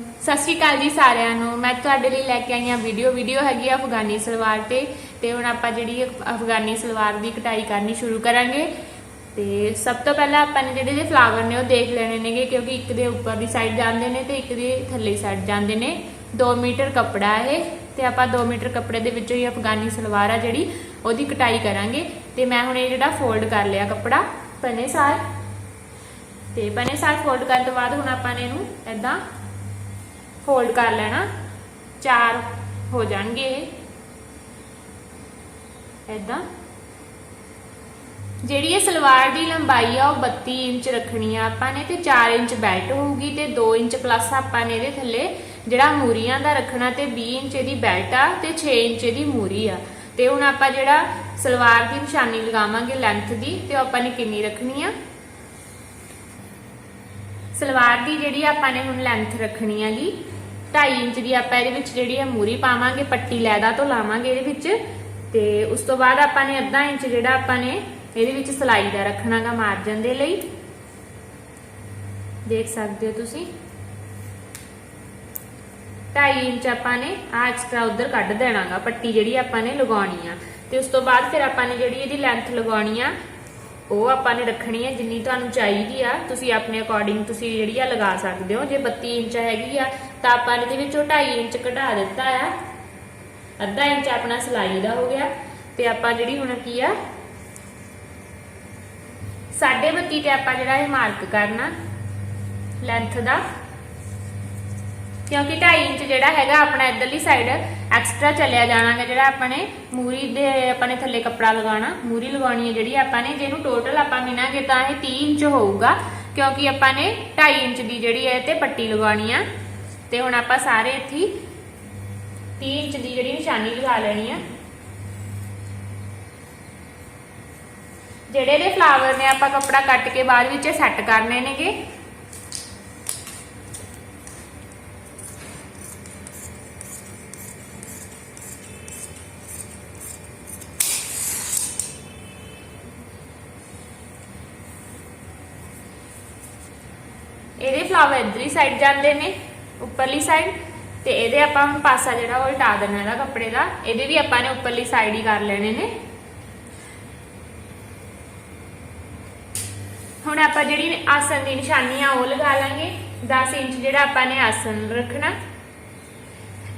ਸਤਿ ਸ਼੍ਰੀ ਅਕਾਲ ਜੀ ਸਾਰਿਆਂ ਨੂੰ। ਮੈਂ ਤੁਹਾਡੇ ਲਈ ਲੈ ਕੇ ਆਈ ਹਾਂ ਵੀਡੀਓ। ਵੀਡੀਓ ਹੈਗੀ ਆ ਅਫਗਾਨੀ ਸਲਵਾਰ ਤੇ। ਤੇ ਹੁਣ ਆਪਾਂ ਜਿਹੜੀ ਅਫਗਾਨੀ ਸਲਵਾਰ ਦੀ ਕਟਾਈ ਕਰਨੀ ਸ਼ੁਰੂ ਕਰਾਂਗੇ। ਤੇ ਸਭ ਤੋਂ ਪਹਿਲਾਂ ਆਪਾਂ ਨੇ ਜਿਹੜੇ ਦੇ ਫਲਾਵਰ ਨੇ ਉਹ ਦੇਖ ਲੈਣੇ ਨੇਗੇ, ਕਿਉਂਕਿ ਇੱਕ ਦੇ ਉੱਪਰ ਦੀ ਸਾਈਡ ਜਾਂਦੇ ਨੇ ਤੇ ਇੱਕ ਦੇ ਥੱਲੇ ਸਾਈਡ ਜਾਂਦੇ ਨੇ। 2 ਮੀਟਰ ਕੱਪੜਾ ਇਹ। ਤੇ ਆਪਾਂ 2 ਮੀਟਰ ਕੱਪੜੇ ਦੇ ਵਿੱਚੋਂ ਹੀ ਅਫਗਾਨੀ ਸਲਵਾਰ ਆ ਜਿਹੜੀ, ਉਹਦੀ ਕਟਾਈ ਕਰਾਂਗੇ। ਤੇ ਮੈਂ ਹੁਣ ਇਹ ਜਿਹੜਾ ਫੋਲਡ ਕਰ ਲਿਆ ਕੱਪੜਾ ਪਨੇ ਸਾਰ ਤੇ ਪਨੇ ਸਾਰ ਫੋਲਡ ਕਰਨ ਤੋਂ ਬਾਅਦ ਹੁਣ ਆਪਾਂ ਨੇ ਇਹਨੂੰ ਐਦਾਂ ਫੋਲਡ ਕਰ ਲੈਣਾ। ਚਾਰ ਹੋ ਜਾਣਗੇ ਇਹ। ਐਦਾਂ ਜਿਹੜੀ ਇਹ ਸਲਵਾਰ ਦੀ ਲੰਬਾਈ ਆ, ਉਹ 32 ਇੰਚ ਰੱਖਣੀ ਆ ਆਪਾਂ ਨੇ ਤੇ 4 ਇੰਚ ਬੈਲਟ ਹੋਊਗੀ ਤੇ 2 ਇੰਚ ਪਲੱਸ ਆਪਾਂ ਨੇ ਇਹਦੇ ਥੱਲੇ ਜਿਹੜਾ ਮੂਰੀਆਂ ਦਾ ਰੱਖਣਾ ਤੇ 20 ਇੰਚ ਇਹਦੀ ਬੈਲਟ ਆ ਤੇ 6 ਇੰਚ ਦੀ ਮੂਰੀ ਆ। ਤੇ ਹੁਣ ਆਪਾਂ ਜਿਹੜਾ ਸਲਵਾਰ ਦੀ ਨਿਸ਼ਾਨੀ ਲਗਾਵਾਂਗੇ ਲੈਂਥ ਦੀ ਤੇ ਉਹ ਆਪਾਂ ਨੇ ਕਿੰਨੀ ਰੱਖਣੀ ਆ? ਸਲਵਾਰ ਦੀ ਜਿਹੜੀ ਆਪਾਂ ਨੇ ਹੁਣ ਲੈਂਥ ਰੱਖਣੀ ਹੈਗੀ 2.5 ਇੰਚ ਦੀ ਆਪਾਂ ਇਹਦੇ ਵਿੱਚ ਜਿਹੜੀ ਹੈ ਮੂਰੀ ਪਾਵਾਂਗੇ, ਪੱਟੀ ਲੈਦਾ ਤੋਂ ਲਾਵਾਂਗੇ ਇਹਦੇ ਵਿੱਚ। ਤੇ ਉਸ ਤੋਂ ਬਾਅਦ ਆਪਾਂ ਨੇ ਅੱਧਾ ਇੰਚ ਜਿਹੜਾ ਆਪਾਂ ਨੇ ਇਹਦੇ ਵਿੱਚ ਸਲਾਈ ਦਾ ਰੱਖਣਾਗਾ ਮਾਰਜਨ ਦੇ ਲਈ। ਦੇਖ ਸਕਦੇ ਹੋ ਤੁਸੀਂ। 2.5 ਇੰਚ ਆਪਾਂ ਨੇ ਆ ਐਕਸਟਰਾ ਉਧਰ ਕੱਢ ਦੇਣਾਗਾ, ਪੱਟੀ ਜਿਹੜੀ ਆਪਾਂ ਨੇ ਲਗਾਉਣੀ ਆ। ਤੇ ਉਸ ਤੋਂ ਬਾਅਦ ਫਿਰ ਆਪਾਂ ਨੇ ਜਿਹੜੀ ਇਹਦੀ ਲੈਂਥ ਲਗਾਉਣੀ ਆ, ਉਹ ਆਪਾਂ ਨੇ ਰੱਖਣੀ ਹੈ ਜਿੰਨੀ ਤੁਹਾਨੂੰ ਚਾਹੀਦੀ ਆ। ਤੁਸੀਂ ਆਪਣੇ ਅਕੋਰਡਿੰਗ ਤੁਸੀਂ ਜਿਹੜੀ ਆ ਲਗਾ ਸਕਦੇ ਹੋ। ਜੇ 32 ਇੰਚ ਹੈਗੀ ਆ ਤਾਂ ਆਪਾਂ ਨੇ ਇਹਦੇ ਵਿੱਚੋਂ 2.5 ਇੰਚ ਘਟਾ ਦਿੱਤਾ ਆ। ਅੱਧਾ ਇੰਚ ਆਪਣਾ ਸਲਾਈ ਦਾ ਹੋ ਗਿਆ। ਤੇ ਆਪਾਂ ਜਿਹੜੀ ਹੁਣ ਕੀ ਆ 32 ਤੇ ਆਪਾਂ ਜਿਹੜਾ ਇਹ ਮਾਰਕ ਕਰਨਾ ਲੈਂਥ ਦਾ। ਕਿਉਂਕਿ 2.5 ਇੰਚ ਜਿਹੜਾ ਹੈਗਾ ਆਪਣਾ ਇਧਰਲੀ ਸਾਈਡ ਐਕਸਟਰਾ ਚੱਲਿਆ ਜਾਣਾਗਾ, ਜਿਹੜਾ ਆਪਾਂ ਨੇ ਮੂਰੀ ਦੇ ਆਪਾਂ ਨੇ ਥੱਲੇ ਕੱਪੜਾ ਲਗਾਉਣਾ, ਮੂਰੀ ਲਗਾਉਣੀ ਹੈ ਜਿਹੜੀ ਆਪਾਂ ਨੇ, ਜਿਹਨੂੰ ਟੋਟਲ ਆਪਾਂ ਮਿਨਾਂਗੇ ਤਾਂ ਇਹ 30 ਇੰਚ ਹੋਊਗਾ। ਕਿਉਂਕਿ ਆਪਾਂ ਨੇ 2.5 ਇੰਚ ਦੀ ਜਿਹੜੀ ਹੈ ਤੇ ਪੱਟੀ ਲਗਾਉਣੀ ਆ। ਤੇ ਹੁਣ ਆਪਾਂ ਸਾਰੇ ਇੱਥੇ 30 ਇੰਚ ਦੀ ਜਿਹੜੀ ਨਿਸ਼ਾਨੀ ਲਗਾ ਲੈਣੀ ਆ। ਜਿਹੜੇ ਦੇ ਫਲਾਵਰ ਨੇ ਆਪਾਂ ਕੱਪੜਾ ਕੱਟ ਕੇ ਬਾਅਦ ਵਿੱਚ ਸੈੱਟ ਕਰਨੇ ਨੇਗੇ। ਇਹਦੇ ਫਲਾਵਰ ਇਧਰਲੀ ਸਾਈਡ ਜਾਂਦੇ ਨੇ। ਉੱਪਰਲੀ ਸਾਈਡ ਤੇ ਇਹਦੇ ਆਪਾਂ ਪਾਸਾ ਜਿਹੜਾ ਉਹ ਉਲਟਾ ਦੇਣਾ ਇਹਦਾ ਕੱਪੜੇ ਦਾ, ਇਹਦੇ ਵੀ ਆਪਾਂ ਨੇ ਉੱਪਰਲੀ ਸਾਈਡ ਹੀ ਕਰ ਲੈਣੇ ਨੇ। ਹੁਣ ਆਪਾਂ ਜਿਹੜੀ ਆਸਨ ਦੀ ਨਿਸ਼ਾਨੀ ਆ ਉਹ ਲਗਾ ਲਾਂਗੇ 10 ਇੰਚ ਜਿਹੜਾ ਆਪਾਂ ਨੇ ਆਸਨ ਰੱਖਣਾ।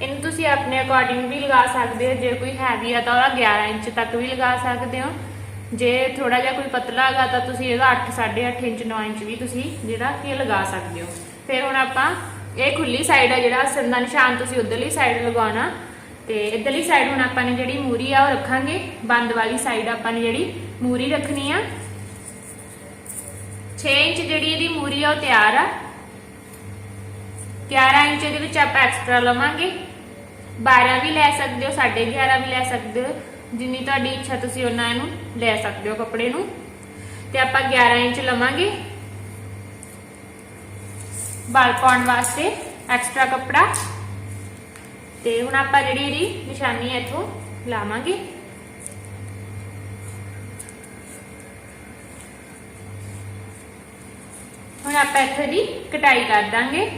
ਇਹਨੂੰ ਤੁਸੀਂ ਆਪਣੇ ਅਕੋਰਡਿੰਗ ਵੀ ਲਗਾ ਸਕਦੇ ਹੋ, ਜੇ ਕੋਈ ਹੈਵੀ ਆ ਤਾਂ ਉਹਦਾ 11 ਇੰਚ ਤੱਕ ਵੀ ਲਗਾ ਸਕਦੇ ਹੋ। ਜੇ ਥੋੜਾ ਜਿਹਾ ਕੋਈ ਪਤਲਾ ਹੈਗਾ ਤਾਂ ਤੁਸੀਂ ਇਹਦਾ 8 8.5 ਇੰਚ 9 ਇੰਚ ਵੀ ਤੁਸੀਂ ਜਿਹੜਾ ਕਿ ਲਗਾ ਸਕਦੇ ਹੋ। ਫਿਰ ਹੁਣ ਆਪਾਂ ਇਹ ਖੁੱਲੀ ਸਾਈਡ ਆ ਜਿਹੜਾ ਆਸਨ ਦਾ ਨਿਸ਼ਾਨ ਤੁਸੀਂ ਉਧਰਲੀ ਸਾਈਡ ਲਗਾਉਣਾ। ਤੇ ਇਧਰਲੀ ਸਾਈਡ ਹੁਣ ਆਪਾਂ ਨੇ ਜਿਹੜੀ ਮੂਰੀ ਆ ਉਹ ਰੱਖਾਂਗੇ। ਬੰਦ ਵਾਲੀ ਸਾਈਡ ਆਪਾਂ ਨੇ ਜਿਹੜੀ ਮੂਰੀ ਰੱਖਣੀ ਆ। 6 ਇੰਚ ਜਿਹੜੀ ਇਹਦੀ ਮੂਰੀ ਆ ਉਹ ਤਿਆਰ ਆ। 11 ਇੰਚ ਇਹਦੇ ਵਿੱਚ ਆਪਾਂ ਐਕਸਟਰਾ ਲਵਾਂਗੇ। 12 ਵੀ ਲੈ ਸਕਦੇ ਹੋ 11.5 ਵੀ ਲੈ ਸਕਦੇ ਹੋ। ਜਿੰਨੀ ਤੁਹਾਡੀ ਇੱਛਾ ਤੁਸੀਂ ਉਹਨਾਂ ਇਹਨੂੰ ਲੈ ਸਕਦੇ ਹੋ ਕੱਪੜੇ ਨੂੰ। ਤੇ ਆਪਾਂ 11 ਇੰਚ ਲਵਾਂਗੇ। ਬਾਲ ਪਾਉਣ ਵਾਸਤੇ ਐਕਸਟਰਾ ਕੱਪੜਾ। ਤੇ ਹੁਣ ਆਪਾਂ ਜਿਹੜੀ ਇਹਦੀ ਨਿਸ਼ਾਨੀ ਹੈ ਇੱਥੋਂ ਲਾਵਾਂਗੇ। ਹੁਣ ਆਪਾਂ ਇੱਥੇ ਦੀ ਕਟਾਈ ਕਰ ਦਾਂਗੇ।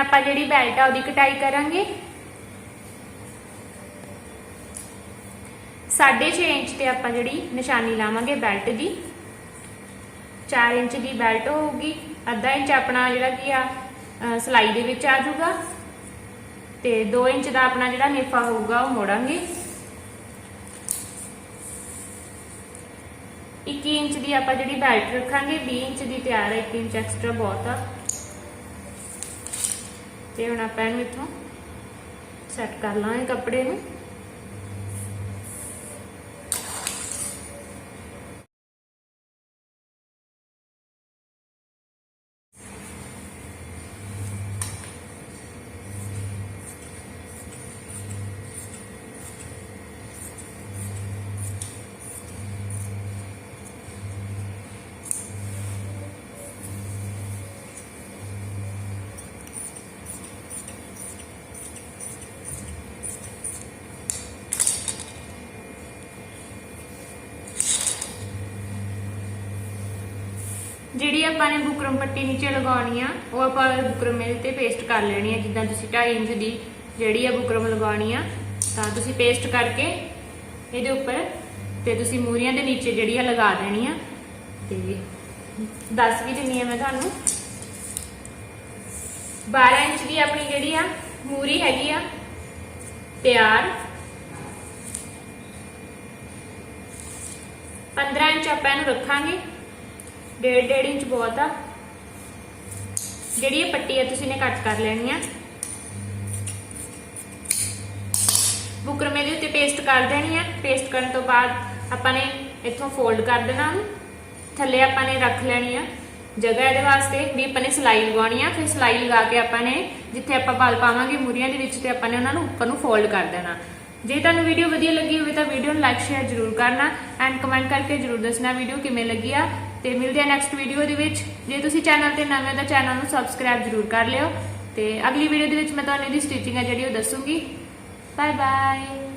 ਆਪਾਂ ਜਿਹੜੀ ਬੈਲਟ ਆ ਉਹਦੀ ਕਟਾਈ ਕਰਾਂਗੇ। 6.5 ਇੰਚ ਤੇ ਆਪਾਂ ਜਿਹੜੀ ਨਿਸ਼ਾਨੀ ਲਾਵਾਂਗੇ ਬੈਲਟ ਦੀ। 4 ਇੰਚ ਦੀ ਬੈਲਟ ਹੋਊਗੀ। ਅੱਧਾ ਇੰਚ ਆਪਣਾ ਜਿਹੜਾ ਕੀ ਆ ਸਲਾਈ ਦੇ ਵਿੱਚ ਆ ਜਾਊਗਾ। ਤੇ 2 ਇੰਚ ਦਾ ਆਪਣਾ ਜਿਹੜਾ ਨੇਫਾ ਹੋਊਗਾ ਉਹ ਮੋੜਾਂਗੇ। 21 ਇੰਚ ਦੀ ਆਪਾਂ ਜਿਹੜੀ ਬੈਲਟ ਰੱਖਾਂਗੇ 20 ਇੰਚ ਦੀ ਤਿਆਰ ਹੈ 1 ਇੰਚ ਐਕਸਟਰਾ ਬਹੁਤ ਆ। ਤੇ ਹੁਣ ਆਪਾਂ ਇਹਨੂੰ ਇੱਥੋਂ ਸੈੱਟ ਕਰ ਲਾਂਗੇ ਕੱਪੜੇ ਨੂੰ। ਜਿਹੜੀ ਆਪਾਂ ਨੇ ਬੁਕਰਮ ਪੱਟੀ ਨੀਚੇ ਲਗਾਉਣੀ ਆ, ਉਹ ਆਪਾਂ ਬੁਕਰਮ ਇਹਦੇ ਤੇ ਪੇਸਟ ਕਰ ਲੈਣੀ ਆ, ਜਿੱਦਾਂ ਤੁਸੀਂ 2.5 ਇੰਚ ਦੀ ਜਿਹੜੀ ਆ ਬੁਕਰਮ ਲਗਾਉਣੀ ਆ, ਤਾਂ ਤੁਸੀਂ ਪੇਸਟ ਕਰਕੇ ਇਹਦੇ ਉੱਪਰ ਤੇ ਤੁਸੀਂ ਮੂਰੀਆਂ ਦੇ ਨੀਚੇ ਜਿਹੜੀ ਆ ਲਗਾ ਦੇਣੀ ਆ। ਤੇ ਦੱਸ ਵੀ ਦਿੰਨੀ ਆ ਮੈਂ ਤੁਹਾਨੂੰ। 12 ਇੰਚ ਦੀ ਆਪਣੀ ਜਿਹੜੀ ਆ ਮੂਰੀ ਹੈਗੀ ਆ, ਤਿਆਰ। 15 ਇੰਚ ਆਪਾਂ ਇਹਨੂੰ ਰੱਖਾਂਗੇ। ਡੇਢ ਡੇਢ ਇੰਚ ਬਹੁਤ ਆ। ਜਿਹੜੀ ਇਹ ਪੱਟੀ ਆ, ਤੁਸੀਂ ਨੇ ਕੱਟ ਕਰ ਲੈਣੀ ਆ। ਬੁਕਰਮੇ ਦੇ ਉੱਤੇ ਪੇਸਟ ਕਰ ਦੇਣੀ ਆ। ਪੇਸਟ ਕਰਨ ਤੋਂ ਬਾਅਦ ਆਪਾਂ ਨੇ ਇੱਥੋਂ ਫੋਲਡ ਕਰ ਦੇਣਾ ਉਹਨੂੰ। ਥੱਲੇ ਆਪਾਂ ਨੇ ਰੱਖ ਲੈਣੀ ਆ ਜਗ੍ਹਾ ਇਹਦੇ ਵਾਸਤੇ ਵੀ ਆਪਾਂ ਨੇ ਸਲਾਈ ਲਗਾਉਣੀ ਆ। ਫਿਰ ਸਲਾਈ ਲਗਾ ਕੇ ਆਪਾਂ ਨੇ ਜਿੱਥੇ ਆਪਾਂ ਬਲ ਪਾਵਾਂਗੇ ਮੂਰੀਆਂ ਦੇ ਵਿੱਚ ਤੇ ਆਪਾਂ ਨੇ ਉਹਨਾਂ ਨੂੰ ਉੱਪਰ ਨੂੰ ਫੋਲਡ ਕਰ ਦੇਣਾ। ਜੇ ਤੁਹਾਨੂੰ ਵੀਡੀਓ ਵਧੀਆ ਲੱਗੀ ਹੋਵੇ ਤਾਂ ਵੀਡੀਓ ਨੂੰ ਲਾਈਕ ਸ਼ੇਅਰ ਜ਼ਰੂਰ ਕਰਨਾ। ਐਂਡ ਕਮੈਂਟ ਕਰਕੇ ਜ਼ਰੂਰ ਦੱਸਣਾ ਵੀਡੀਓ ਕਿਵੇਂ ਲੱਗੀ ਆ। ਤੇ ਮਿਲਦੇ ਆ ਨੈਕਸਟ ਵੀਡੀਓ ਦੇ ਵਿੱਚ। ਜੇ ਤੁਸੀਂ ਚੈਨਲ ਤੇ ਨਵੇਂ ਹੋ ਤਾਂ ਚੈਨਲ ਨੂੰ ਸਬਸਕ੍ਰਾਈਬ ਜ਼ਰੂਰ ਕਰ ਲਿਓ। ਤੇ ਅਗਲੀ ਵੀਡੀਓ ਦੇ ਵਿੱਚ ਮੈਂ ਤੁਹਾਨੂੰ ਇਹਦੀ ਸਟਿਚਿੰਗ ਆ ਜਿਹੜੀ ਉਹ ਦੱਸੂਗੀ। Bye bye